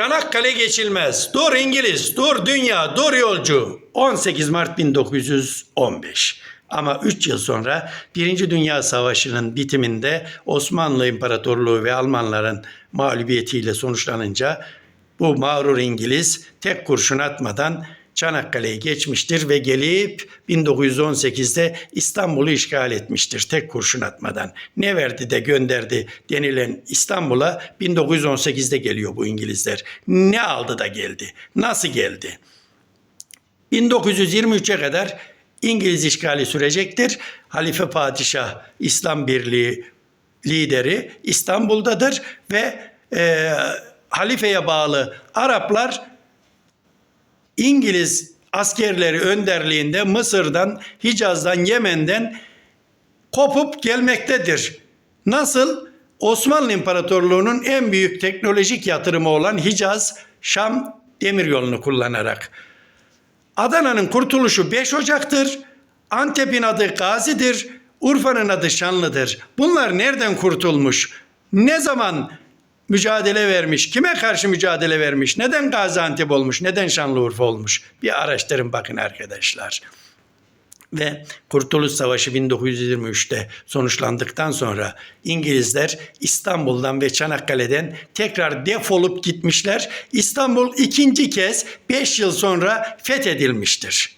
Çanakkale geçilmez. Dur İngiliz, dur dünya, dur yolcu. 18 Mart 1915. Ama 3 yıl sonra Birinci Dünya Savaşı'nın bitiminde Osmanlı İmparatorluğu ve Almanların mağlubiyetiyle sonuçlanınca bu mağrur İngiliz tek kurşun atmadan Çanakkale'yi geçmiştir ve gelip 1918'de İstanbul'u işgal etmiştir tek kurşun atmadan. Ne verdi de gönderdi denilen İstanbul'a 1918'de geliyor bu İngilizler. Ne aldı da geldi? Nasıl geldi? 1923'e kadar İngiliz işgali sürecektir. Halife Padişah İslam Birliği lideri İstanbul'dadır ve e, halifeye bağlı Araplar İngiliz askerleri önderliğinde Mısır'dan, Hicaz'dan, Yemen'den kopup gelmektedir. Nasıl? Osmanlı İmparatorluğu'nun en büyük teknolojik yatırımı olan Hicaz, Şam demiryolunu kullanarak. Adana'nın kurtuluşu 5 Ocak'tır. Antep'in adı Gazi'dir. Urfa'nın adı Şanlı'dır. Bunlar nereden kurtulmuş? Ne zaman mücadele vermiş? Kime karşı mücadele vermiş? Neden Gaziantep olmuş? Neden Şanlıurfa olmuş? Bir araştırın bakın arkadaşlar. Ve Kurtuluş Savaşı 1923'te sonuçlandıktan sonra İngilizler İstanbul'dan ve Çanakkale'den tekrar defolup gitmişler. İstanbul ikinci kez 5 yıl sonra fethedilmiştir.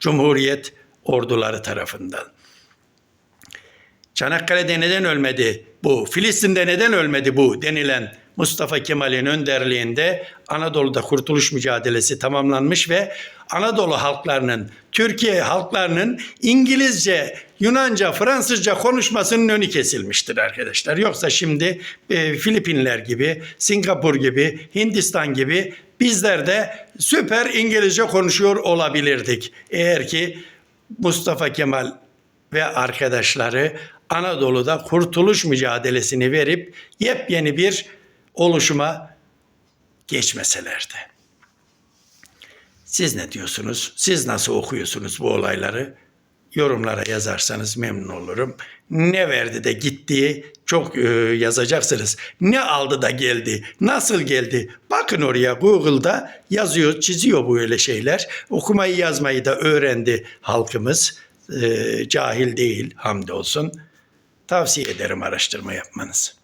Cumhuriyet orduları tarafından. Çanakkale'de neden ölmedi bu? Filistin'de neden ölmedi bu denilen Mustafa Kemal'in önderliğinde Anadolu'da kurtuluş mücadelesi tamamlanmış ve Anadolu halklarının, Türkiye halklarının İngilizce, Yunanca, Fransızca konuşmasının önü kesilmiştir arkadaşlar. Yoksa şimdi e, Filipinler gibi, Singapur gibi, Hindistan gibi bizler de süper İngilizce konuşuyor olabilirdik. Eğer ki Mustafa Kemal ve arkadaşları Anadolu'da kurtuluş mücadelesini verip yepyeni bir oluşuma geçmeselerdi. Siz ne diyorsunuz? Siz nasıl okuyorsunuz bu olayları? Yorumlara yazarsanız memnun olurum. Ne verdi de gitti çok e, yazacaksınız. Ne aldı da geldi? Nasıl geldi? Bakın oraya Google'da yazıyor, çiziyor böyle şeyler. Okumayı yazmayı da öğrendi halkımız. E, cahil değil hamdolsun. Tavsiye ederim araştırma yapmanızı.